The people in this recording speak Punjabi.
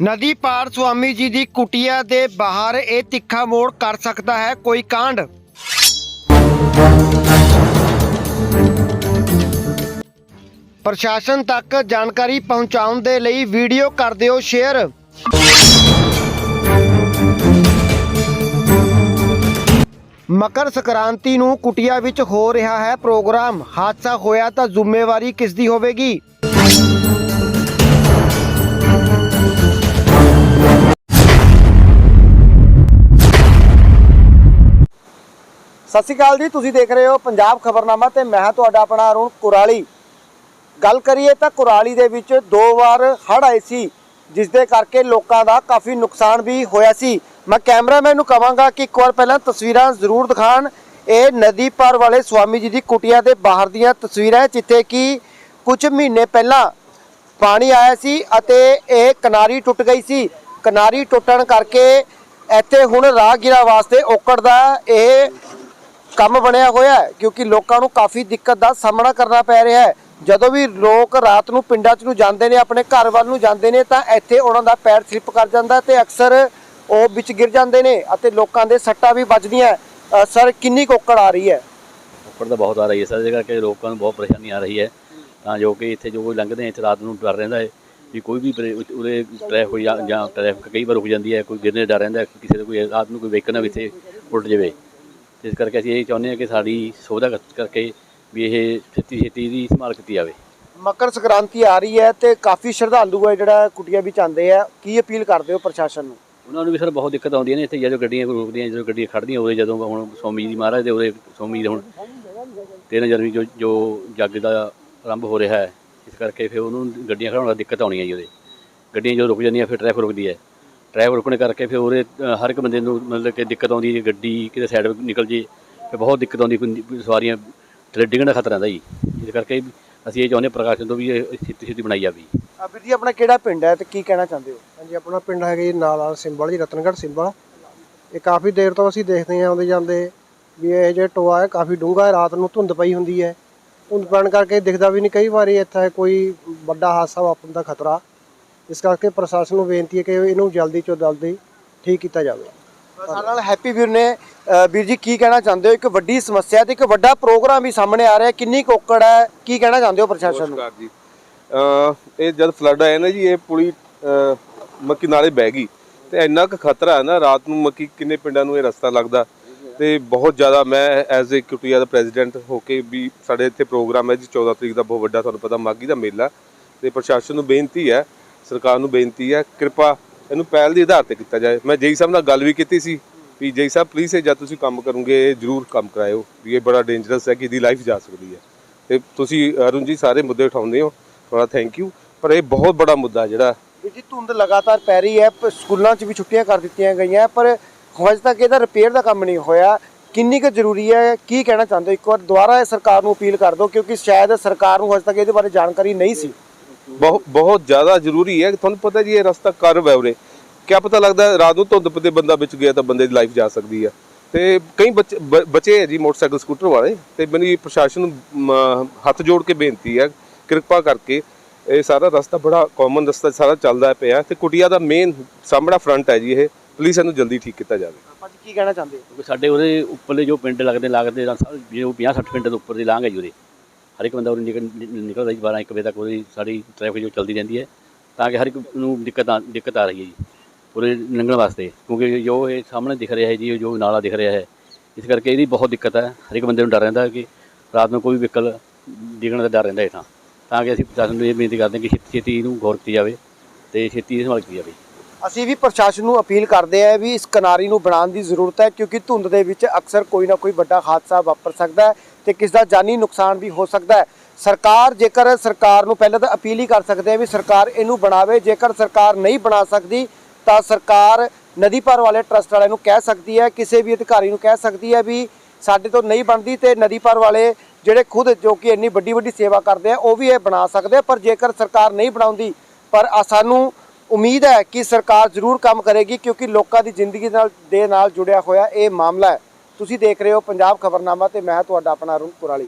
ਨਦੀ ਪਾਰ ਸੁਆਮੀ ਜੀ ਦੀ ਕੁਟੀਆ ਦੇ ਬਾਹਰ ਇਹ ਤਿੱਖਾ ਮੋੜ ਕਰ ਸਕਦਾ ਹੈ, ਕੋਈ ਕਾਂਡ? ਪ੍ਰਸ਼ਾਸਨ ਤੱਕ ਜਾਣਕਾਰੀ ਪਹੁੰਚਾਉਣ ਦੇ ਲਈ ਵੀਡੀਓ ਕਰ ਦਿਓ ਸ਼ੇਅਰ। ਮਕਰ ਸੰਕ੍ਰਾਂਤੀ ਨੂੰ ਕੁਟਿਆ ਵਿੱਚ ਹੋ ਰਿਹਾ ਹੈ ਪ੍ਰੋਗਰਾਮ। ਹਾਦਸਾ ਹੋਇਆ ਤਾਂ ਜ਼ਿੰਮੇਵਾਰੀ ਕਿਸ ਦੀ ਹੋਵੇਗੀ? ਸਤਿ ਸ਼੍ਰੀ ਅਕਾਲ ਜੀ, ਤੁਸੀਂ ਦੇਖ ਰਹੇ ਹੋ ਪੰਜਾਬ ਖਬਰਨਾਮਾ ਤੇ ਮੈਂ ਹਾਂ ਤੁਹਾਡਾ ਆਪਣਾ ਅਰੁਣ ਕੁਰਾਲੀ। ਗੱਲ ਕਰੀਏ ਤਾਂ ਕੁਰਾਲੀ ਦੇ ਵਿੱਚ ਦੋ ਵਾਰ ਹੜ੍ਹ ਆਏ ਸੀ ਜਿਸ ਦੇ ਕਰਕੇ ਲੋਕਾਂ ਦਾ ਕਾਫੀ ਨੁਕਸਾਨ ਵੀ ਹੋਇਆ ਸੀ। ਮੈਂ ਕੈਮਰਾਮੈਨ ਨੂੰ ਕਹਾਂਗਾ ਕਿ ਇੱਕ ਵਾਰ ਪਹਿਲਾਂ ਤਸਵੀਰਾਂ ਜ਼ਰੂਰ ਦਿਖਾਣ। ਇਹ ਨਦੀ ਪਾਰ ਵਾਲੇ ਸਵਾਮੀ ਜੀ ਦੀ ਕੁਟੀਆ ਦੇ ਬਾਹਰ ਦੀਆਂ ਤਸਵੀਰਾਂ, ਜਿੱਥੇ ਕਿ ਕੁਝ ਮਹੀਨੇ ਪਹਿਲਾਂ ਪਾਣੀ ਆਇਆ ਸੀ ਅਤੇ ਇਹ ਕਿਨਾਰੀ ਟੁੱਟ ਗਈ ਸੀ। ਕਿਨਾਰੀ ਟੁੱਟਣ ਕਰਕੇ ਇੱਥੇ ਹੁਣ ਰਾਹਗੀਰਾਂ ਵਾਸਤੇ ਔਕੜ ਦਾ ਇਹ ਕੰਮ ਬਣਿਆ ਹੋਇਆ ਹੈ, ਕਿਉਂਕਿ ਲੋਕਾਂ ਨੂੰ ਕਾਫੀ ਦਿੱਕਤ ਦਾ ਸਾਹਮਣਾ ਕਰਨਾ ਪੈ ਰਿਹਾ ਹੈ। ਜਦੋਂ ਵੀ ਲੋਕ ਰਾਤ ਨੂੰ ਪਿੰਡਾਂ 'ਚ ਨੂੰ ਜਾਂਦੇ ਨੇ, ਆਪਣੇ ਘਰ ਵੱਲ ਨੂੰ ਜਾਂਦੇ ਨੇ, ਤਾਂ ਇੱਥੇ ਉਹਨਾਂ ਦਾ ਪੈਰ ਸਲਿੱਪ ਕਰ ਜਾਂਦਾ ਤੇ ਅਕਸਰ ਉਹ ਵਿੱਚ ਗਿਰ ਜਾਂਦੇ ਨੇ ਅਤੇ ਲੋਕਾਂ ਦੇ ਸੱਟਾਂ ਵੀ ਵੱਜਦੀਆਂ ਸਰ, ਕਿੰਨੀ ਕੁ ਔਕੜ ਆ ਰਹੀ ਹੈ? ਉੱਪਰ ਤਾਂ ਬਹੁਤ ਆ ਰਹੀ ਹੈ ਸਰ ਜਗ੍ਹਾ ਕਿ ਲੋਕਾਂ ਨੂੰ ਬਹੁਤ ਪਰੇਸ਼ਾਨੀ ਆ ਰਹੀ ਹੈ। ਤਾਂ ਜੋ ਕਿ ਇੱਥੇ ਜੋ ਕੋਈ ਲੰਘਦੇ ਆ ਇੱਥੇ ਰਾਤ ਨੂੰ ਡਰ ਰਹਿੰਦਾ ਹੈ ਵੀ ਕੋਈ ਵੀ ਉਰੇ ਟ੍ਰੈਫਿਕ ਜਾਂ ਜਾਂ ਟ੍ਰੈਫਿਕ ਕਈ ਵਾਰ ਰੁਕ ਜਾਂਦੀ ਹੈ, ਕੋਈ ਗਿਰਨੇ ਦਾ ਡਰ ਰਹਿੰਦਾ ਕਿਸੇ ਦੇ ਕੋਈ ਰਾਤ ਨੂੰ ਕੋਈ ਵਹੀਕਲ ਵੀ ਇੱਥੇ ਉਲਟ ਜਾਵੇ। ਇਸ ਕਰਕੇ ਅਸੀਂ ਇਹ ਚਾਹੁੰਦੇ ਹਾਂ ਕਿ ਸਾਡੀ ਕਰ- ਕਰਕੇ ਵੀ ਇਹ ਛੇਤੀ ਛੇਤੀ ਦੀ ਸੰਭਾਲ ਕੀਤੀ ਜਾਵੇ। ਮਕਰ ਸੰਕ੍ਰਾਂਤੀ ਆ ਰਹੀ ਹੈ ਤੇ ਕਾਫੀ ਸ਼ਰਧਾਲੂ ਹੈ ਜਿਹੜਾ ਕੁਟੀਆ ਵਿੱਚ ਆਉਂਦੇ ਆ। ਕੀ ਅਪੀਲ ਕਰਦੇ ਹੋ ਪ੍ਰਸ਼ਾਸਨ ਨੂੰ? ਉਹਨਾਂ ਨੂੰ ਵੀ ਸਰ ਬਹੁਤ ਦਿੱਕਤ ਆਉਂਦੀ ਹੈ ਨੇ ਇੱਥੇ ਜਦੋਂ ਗੱਡੀਆਂ ਰੁਕਦੀਆਂ ਜਦੋਂ ਗੱਡੀਆਂ ਖੜਦੀਆਂ ਉਰੇ ਜਦੋਂ ਹੁਣ ਸੋਮੀ ਜੀ ਮਹਾਰਾਜ ਦੇ ਉਰੇ ਸੋਮੀ ਹੁਣ 13 ਜਨਵਰੀ ਜੋ ਜੋ ਜੱਗ ਦਾ ਆਰੰਭ ਹੋ ਰਿਹਾ ਹੈ ਇਸ ਕਰਕੇ ਫਿਰ ਉਹਨੂੰ ਗੱਡੀਆਂ ਖੜਾਉਣ ਦਾ ਦਿੱਕਤ ਆਉਣੀ ਹੈ ਜੀ ਉਹਦੇ। ਗੱਡੀਆਂ ਜਦੋਂ ਰੁਕ ਜਾਂਦੀਆਂ ਫਿਰ ਟ੍ਰੈਫਿਕ ਰੁਕਦੀ ਹੈ। ਟ੍ਰੈਫਿਕ ਰੁਕਣ ਕਰਕੇ ਫਿਰ ਉਹਦੇ ਹਰ ਇੱਕ ਬੰਦੇ ਨੂੰ ਮਤਲਬ ਕਿ ਦਿੱਕਤ ਆਉਂਦੀ ਹੈ ਗੱਡੀ ਕਿਤੇ ਸਾਈਡ ਨਿਕਲ ਜੇ ਫਿਰ ਬਹੁਤ ਦਿੱਕਤ ਆਉਂਦੀ ਕੋਈ ਸਵਾਰੀਆਂ ਥੱਲੇ ਡਿੱਗਣ ਦਾ ਖਤਰਾ ਰਹਿੰਦਾ ਜੀ। ਇਸ ਕਰਕੇ ਅਸੀਂ ਇਹ ਚਾਹੁੰਦੇ ਹਾਂ ਪ੍ਰਕਾਸ਼ਨ ਤੋਂ ਵੀ ਇਹ ਛੇਤੀ ਛੇਤੀ ਬਣਾਈ ਜਾਵੇ। ਅ, ਵੀਰ ਜੀ ਆਪਣਾ ਕਿਹੜਾ ਪਿੰਡ ਹੈ ਤੇ ਕੀ ਕਹਿਣਾ ਚਾਹੁੰਦੇ ਹੋ? ਹਾਂਜੀ ਆਪਣਾ ਪਿੰਡ ਹੈਗਾ ਜੀ ਨਾਲਾ ਸਿੰਬਲ ਜੀ ਰਤਨਗੜ੍ਹ ਸਿੰਬਲ। ਇਹ ਕਾਫੀ ਦੇਰ ਤੋਂ ਅਸੀਂ ਦੇਖਦੇ ਹਾਂ ਆਉਂਦੇ ਜਾਂਦੇ ਵੀ ਇਹ ਜਿਹੜਾ ਟੋਆ ਹੈ ਕਾਫੀ ਡੂੰਘਾ ਹੈ ਰਾਤ ਨੂੰ ਧੁੰਦ ਪਈ ਹੁੰਦੀ ਹੈ। ਧੁੰਦ ਪੈਣ ਕਰਕੇ ਦਿਖਦਾ ਵੀ ਨਹੀਂ ਕਈ ਵਾਰੀ ਇੱਥੇ ਕੋਈ ਵੱਡਾ ਹਾਦਸਾ ਵਾਪਰਨ ਦਾ ਖਤਰਾ। ਇਸ ਕਰਕੇ ਪ੍ਰਸ਼ਾਸਨ ਨੂੰ ਬੇਨਤੀ ਹੈ ਕਿ ਇਹਨੂੰ ਜਲਦੀ ਤੋਂ ਜਲਦੀ ਠੀਕ ਕੀਤਾ ਜਾਵੇ। ਸਾਡੇ ਨਾਲ ਹੈਪੀ ਵੀਰ ਨੇ ਅ, ਵੀਰ ਜੀ ਕੀ ਕਹਿਣਾ ਚਾਹੁੰਦੇ ਹੋ? ਇੱਕ ਵੱਡੀ ਸਮੱਸਿਆ ਤੇ ਇੱਕ ਵੱਡਾ ਪ੍ਰੋਗਰਾਮ ਵੀ ਸਾਹਮਣੇ ਆ ਰਿਹਾ ਕਿੰਨੀ ਕੁ ਔਕੜ ਹੈ? ਕੀ ਕਹਿਣਾ ਚਾਹੁੰਦੇ ਹੋ ਪ੍ਰਸ਼ਾਸਨ ਨੂੰ? ਜੀ। ਇਹ ਜਦ ਫਲੱਡ ਆਇਆ ਨਾ ਜੀ ਇਹ ਪੁਲੀ ਮੱਕੀ ਨਾਲੇ ਬਹਿ ਗਈ। ਤੇ ਇੰਨਾ ਕੁ ਖਤਰਾ ਹੈ ਨਾ ਰਾਤ ਨੂੰ ਮੱਕੀ ਕਿੰਨੇ ਪਿੰਡਾਂ ਨੂੰ ਇਹ ਰਸਤਾ ਲੱਗਦਾ। ਤੇ ਬਹੁਤ ਜ਼ਿਆਦਾ ਮੈਂ as a Kutia the president ਹੋ ਕੇ ਵੀ ਸਾਡੇ ਇੱਥੇ ਪ੍ਰੋਗਰਾਮ ਹੈ ਜੀ 14 ਤਰੀਕ ਦਾ ਬਹੁਤ ਵੱਡਾ ਤੁਹਾਨੂੰ ਪਤਾ ਮਾਗੀ ਦਾ ਮੇਲਾ। ਤੇ ਪ੍ਰਸ਼ਾਸਨ ਨੂੰ ਬੇਨਤੀ ਹੈ ਸਰਕਾਰ ਨੂੰ ਬੇਨਤੀ ਹੈ, ਕਿਰਪਾ ਇਹਨੂੰ ਪਹਿਲ ਦੇ ਆਧਾਰ ਤੇ ਕੀਤਾ ਜਾਏ। ਮੈਂ ਜੇਈ ਸਾਹਿਬ ਨਾਲ ਗੱਲ ਵੀ ਕੀਤੀ ਸੀ ਵੀ ਜੇਈ ਸਾਹਿਬ ਪਲੀਜ਼ ਇਹ ਜਦ ਤੁਸੀਂ ਕੰਮ ਕਰੋਗੇ, ਇਹ ਜ਼ਰੂਰ ਕੰਮ ਕਰਾਇਓ ਵੀ ਇਹ ਬੜਾ ਡੇਂਜਰਸ ਹੈ ਕਿ ਇਹਦੀ ਲਾਈਫ ਜਾ ਸਕਦੀ ਹੈ। ਤੇ ਤੁਸੀਂ ਅਰੁਣ ਜੀ ਸਾਰੇ ਮੁੱਦੇ ਉਠਾਉਂਦੇ ਹੋ, ਤੁਹਾਡਾ ਥੈਂਕ ਯੂ ਪਰ ਇਹ ਬਹੁਤ ਬੜਾ ਮੁੱਦਾ ਜਿਹੜਾ ਵੀਰ ਜੀ ਧੁੰਦ ਲਗਾਤਾਰ ਪੈ ਰਹੀ ਹੈ ਸਕੂਲਾਂ 'ਚ ਵੀ ਛੁੱਟੀਆਂ ਕਰ ਦਿੱਤੀਆਂ ਗਈਆਂ, ਪਰ ਹਜੇ ਤੱਕ ਇਹਦਾ ਰਿਪੇਅਰ ਦਾ ਕੰਮ ਨਹੀਂ ਹੋਇਆ। ਕਿੰਨੀ ਕੁ ਜ਼ਰੂਰੀ ਹੈ, ਕੀ ਕਹਿਣਾ ਚਾਹੁੰਦੇ ਹੋ? ਇੱਕ ਵਾਰ ਦੁਬਾਰਾ ਇਹ ਸਰਕਾਰ ਨੂੰ ਅਪੀਲ ਕਰ ਦਿਓ, ਕਿਉਂਕਿ ਸ਼ਾਇਦ ਸਰਕਾਰ ਨੂੰ ਹਜੇ ਤੱਕ ਇਹਦੇ ਬਾਰੇ ਜਾਣਕਾਰੀ ਨਹੀਂ ਸੀ। ਬਹੁਤ ਬਹੁਤ ਜ਼ਿਆਦਾ ਜ਼ਰੂਰੀ ਹੈ। ਤੁਹਾਨੂੰ ਪਤਾ ਜੀ ਇਹ ਰਸਤਾ ਕਰਵ ਹੈ ਉਰੇ। ਕਿਆ ਪਤਾ ਲੱਗਦਾ ਰਾਤ ਨੂੰ ਧੁੰਦ ਪਤੇ ਬੰਦਾ ਵਿੱਚ ਗਿਆ ਤਾਂ ਬੰਦੇ ਦੀ ਲਾਈਫ ਜਾ ਸਕਦੀ ਹੈ ਤੇ ਕਈ ਬੱਚੇ ਬਚੇ ਹੈ ਜੀ ਮੋਟਰਸਾਈਕਲ ਸਕੂਟਰ ਵਾਲੇ। ਤੇ ਮੇਰੀ ਪ੍ਰਸ਼ਾਸਨ ਨੂੰ ਹੱਥ ਜੋੜ ਕੇ ਬੇਨਤੀ ਹੈ ਕਿਰਪਾ ਕਰਕੇ ਇਹ ਸਾਰਾ ਰਸਤਾ ਬੜਾ ਕਾਮਨ ਰਸਤਾ ਸਾਰਾ ਚੱਲਦਾ ਪਿਆ। ਤੇ ਕੁਟੀਆ ਦਾ ਮੇਨ ਸਾਹਮਣਾ ਫਰੰਟ ਹੈ ਜੀ ਇਹ। ਪਲੀਜ਼ ਇਹਨੂੰ ਜਲਦੀ ਠੀਕ ਕੀਤਾ ਜਾਵੇ। ਆਪਾਂ ਜੀ ਕੀ ਕਹਿਣਾ ਚਾਹੁੰਦੇ ਹੋ? ਸਾਡੇ ਉਹਦੇ ਉੱਪਰਲੇ ਜੋ ਪਿੰਡ ਲੱਗਦੇ ਲੱਗਦੇ ਜੋ 50 60 ਪਿੰਡ ਦੇ ਉੱਪਰ ਦੀ ਲਾਂਘ ਹੈ ਜੀ ਉਹਦੇ ਹਰ ਇੱਕ ਬੰਦਾ ਉਹਦੇ ਨਿਕਲ ਨਿਕਲਦਾ ਜੀ 12 1 ਵਜੇ ਤੱਕ ਉਹਦੀ ਸਾਰੀ ਟ੍ਰੈਫਿਕ ਜੋ ਚੱਲਦੀ ਰਹਿੰਦੀ ਹੈ, ਤਾਂ ਕਿ ਹਰ ਇੱਕ ਨੂੰ ਦਿੱਕਤ ਆ ਦਿੱਕਤ ਆ ਰਹੀ ਹੈ ਜੀ ਪੂਰੇ ਲੰਘਣ ਵਾਸਤੇ, ਕਿਉਂਕਿ ਜੋ ਇਹ ਸਾਹਮਣੇ ਦਿਖ ਰਿਹਾ ਹੈ ਜੀ, ਜੋ ਨਾਲਾ ਦਿਖ ਰਿਹਾ ਹੈ, ਇਸ ਕਰਕੇ ਇਹਦੀ ਬਹੁਤ ਦਿੱਕਤ ਹੈ, ਹਰ ਇੱਕ ਬੰਦੇ ਨੂੰ ਡਰ ਰਹਿੰਦਾ ਕਿ ਰਾਤ ਨੂੰ ਕੋਈ ਵਹੀਕਲ ਡਿੱਗਣ ਦਾ ਡਰ ਰਹਿੰਦਾ ਇੱਥਾਂ ਤਾਂ ਕਿ ਅਸੀਂ ਪ੍ਰਸ਼ਾਸਨ ਨੂੰ ਇਹ ਬੇਨਤੀ ਕਰਦੇ ਹਾਂ ਕਿ ਛੇਤੀ ਛੇਤੀ ਇਹਨੂੰ ਗੌਰ ਕੀਤੀ ਜਾਵੇ ਤੇ ਛੇਤੀ ਸੰਭਾਲ ਕੀਤੀ ਜਾਵੇ। ਅਸੀਂ ਵੀ ਪ੍ਰਸ਼ਾਸਨ ਨੂੰ ਅਪੀਲ ਕਰਦੇ ਹਾਂ ਵੀ ਇਸ ਕਿਨਾਰੀ ਨੂੰ ਬਣਾਉਣ ਦੀ ਜ਼ਰੂਰਤ ਹੈ, ਕਿਉਂਕਿ ਧੁੰਦ ਦੇ ਵਿੱਚ ਅਕਸਰ ਕੋਈ ਨਾ ਕੋਈ ਵੱਡਾ ਹਾਦਸਾ ਵਾਪਰ ਸਕਦਾ ਹੈ ਤੇ ਕਿਸ ਦਾ ਜਾਨੀ ਨੁਕਸਾਨ ਵੀ ਹੋ ਸਕਦਾ ਹੈ। ਸਰਕਾਰ ਜੇਕਰ ਸਰਕਾਰ ਨੂੰ ਪਹਿਲਾਂ ਤਾਂ ਅਪੀਲ ਹੀ ਕਰ ਸਕਦੇ ਆ ਵੀ ਸਰਕਾਰ ਇਹਨੂੰ ਬਣਾਵੇ, ਜੇਕਰ ਸਰਕਾਰ ਨਹੀਂ ਬਣਾ ਸਕਦੀ ਤਾਂ ਸਰਕਾਰ ਨਦੀ ਪਾਰ ਵਾਲੇ ਟਰਸਟ ਵਾਲਿਆਂ ਨੂੰ ਕਹਿ ਸਕਦੀ ਹੈ, ਕਿਸੇ ਵੀ ਅਧਿਕਾਰੀ ਨੂੰ ਕਹਿ ਸਕਦੀ ਹੈ ਵੀ ਸਾਡੇ ਤੋਂ ਨਹੀਂ ਬਣਦੀ ਤੇ ਨਦੀ ਪਾਰ ਵਾਲੇ ਜਿਹੜੇ ਖੁਦ ਜੋ ਕਿ ਇੰਨੀ ਵੱਡੀ ਵੱਡੀ ਸੇਵਾ ਕਰਦੇ ਆ, ਉਹ ਵੀ ਇਹ ਬਣਾ ਸਕਦੇ ਆ, ਪਰ ਜੇਕਰ ਸਰਕਾਰ ਨਹੀਂ ਬਣਾਉਂਦੀ, ਪਰ ਸਾਨੂੰ ਉਮੀਦ ਹੈ ਕਿ ਸਰਕਾਰ ਜ਼ਰੂਰ ਕੰਮ ਕਰੇਗੀ ਕਿਉਂਕਿ ਲੋਕਾਂ ਦੀ ਜ਼ਿੰਦਗੀ ਨਾਲ ਦੇ ਨਾਲ ਜੁੜਿਆ ਹੋਇਆ ਇਹ ਮਾਮਲਾ ਹੈ। ਤੁਸੀਂ ਦੇਖ ਰਹੇ ਹੋ ਪੰਜਾਬ ਖਬਰਨਾਮਾ ਤੇ ਮੈਂ ਤੁਹਾਡਾ ਆਪਣਾ ਅਰੁਣ ਪੁਰਾਲੀ